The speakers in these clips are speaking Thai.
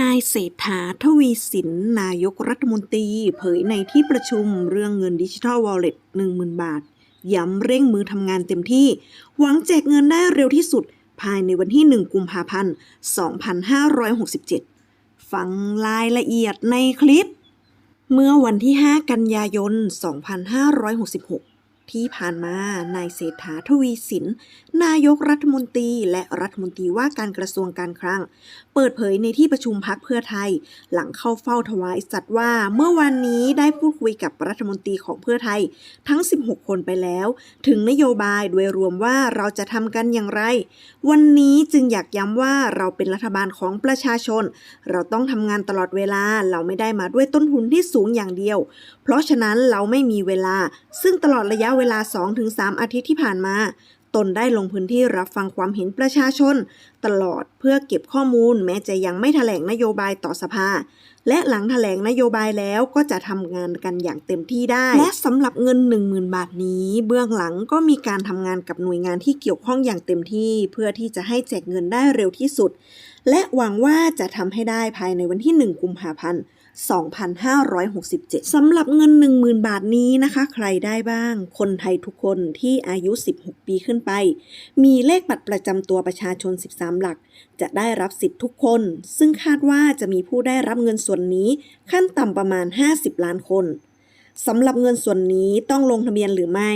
นายเศรษฐาทวีสิน นายกรัฐมนตรี เผยในที่ประชุมเรื่องเงินดิจิทัลวอลเล็ต10,000 บาท ย้ำเร่งมือทำงานเต็มที่ หวังแจกเงินได้เร็วที่สุด ภายในวันที่ 1 กุมภาพันธ์ 2567 ฟังรายละเอียดในคลิป เมื่อวันที่ 5 กันยายน 2566 ที่ผ่านมานายเศรษฐาทวีสิน นายกรัฐมนตรีและรัฐมนตรีว่าการกระทรวงการคลัง เปิดเผยในที่ประชุมพักเพื่อไทย หลังเข้าเฝ้าถวายสัตว์ว่า เมื่อวันนี้ได้พูดคุยกับรัฐมนตรีของเพื่อไทย ทั้ง 16 คนไปแล้ว ถึงนโยบายโดยรวมว่าเราจะทำกันอย่างไร วันนี้จึงอยากย้ำว่าเราเป็นรัฐบาลของประชาชน เราต้องทำงานตลอดเวลาเราไม่ได้มาด้วยต้นทุนที่สูงอย่างเดียว เพราะฉะนั้นเราไม่มีเวลา ซึ่งตลอดระยะเวลา 2-3 อาทิตย์ที่ผ่านมา ตนได้ลงพื้นที่รับฟังความเห็นประชาชน ตลอดเพื่อเก็บข้อมูลแม้จะยังไม่แถลงนโยบายต่อสภา และหลังแถลงนโยบายแล้วก็จะทำงานกันอย่างเต็มที่ได้ และสำหรับเงิน 10,000 บาทนี้ เบื้องหลังก็มีการทำงานกับหน่วยงานที่เกี่ยวข้องอย่างเต็มที่ เพื่อที่จะให้แจกเงินได้เร็วที่สุด และหวังว่าจะทำให้ได้ภายในวันที่ 1 กุมภาพันธ์ 2567 สำหรับเงิน 10,000 บาทนี้นะคะ ใครได้บ้าง คนไทยทุกคนที่อายุ 16 ปีขึ้นไป มีเลขบัตรประจำตัวประชาชน 13 หลัก จะได้รับสิทธิ์ทุกคน ซึ่งคาดว่าจะมีผู้ได้รับเงินส่วนนี้ขั้นต่ำประมาณ 50 ล้านคนสำหรับเงินส่วนนี้ต้องลงทะเบียนหรือไม่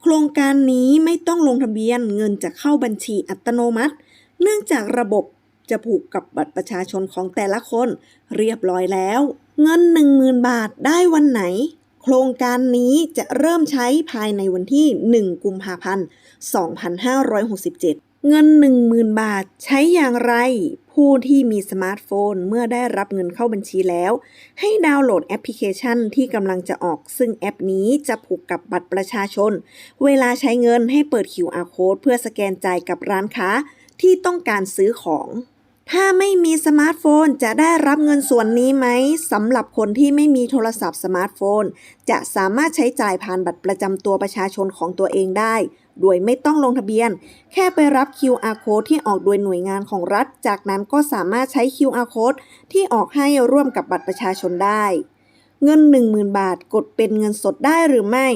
โครงการนี้ไม่ต้องลงทะเบียนเงินจะเข้าบัญชีอัตโนมัติ เนื่องจากระบบ จะผูกกับบัตรประชาชนของแต่ละคน เรียบร้อยแล้ว เงิน 10,000 บาทได้วันไหน โครงการนี้จะเริ่มใช้ภายในวันที่ 1 กุมภาพันธ์ 2567เงิน 10,000 บาทใช้อย่างไร ผู้ที่มีสมาร์ทโฟนเมื่อได้รับเงินเข้าบัญชีแล้ว ให้ดาวน์โหลดแอปพลิเคชันที่กำลังจะออกซึ่งแอปนี้จะผูกกับบัตรประชาชน เวลาใช้เงินให้เปิด QR code เพื่อสแกนจ่ายกับร้านค้าที่ต้องการซื้อของ ถ้าไม่มีสมาร์ทโฟนจะได้รับเงินส่วนนี้ไหมสำหรับคนที่ไม่มีโทรศัพท์สมาร์ทโฟน จะสามารถใช้จ่ายผ่านบัตรประจำตัวประชาชนของตัวเองได้ โดยไม่ต้องลงทะเบียน แค่ไปรับ QR code ที่ออกโดยหน่วยงานของรัฐ จากนั้นก็สามารถใช้ QR code ที่ออกให้ร่วมกับบัตรประชาชนได้ เงิน 10,000 บาทกดเป็นเงินสดได้หรือไม่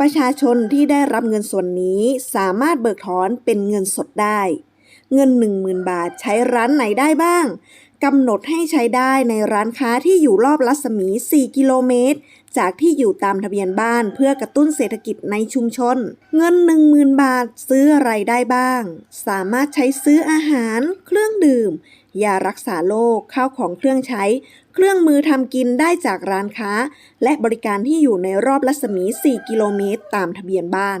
ประชาชนที่ได้รับเงินส่วนนี้ สามารถเบิกถอนเป็นเงินสดได้ เงิน 10,000 บาทใช้ร้านไหนได้บ้างกำหนดให้ใช้ได้ในร้านค้าที่อยู่รอบรัศมี 4 กิโลเมตร จากที่อยู่ตามทะเบียนบ้านเพื่อกระตุ้นเศรษฐกิจในชุมชน เงิน 10,000 บาทซื้ออะไรได้บ้าง สามารถใช้ซื้ออาหาร เครื่องดื่ม ยารักษาโรคข้าวของเครื่องใช้ เครื่องมือทำกินได้จากร้านค้า และบริการที่อยู่ในรอบรัศมี 4 กิโลเมตร ตามทะเบียนบ้าน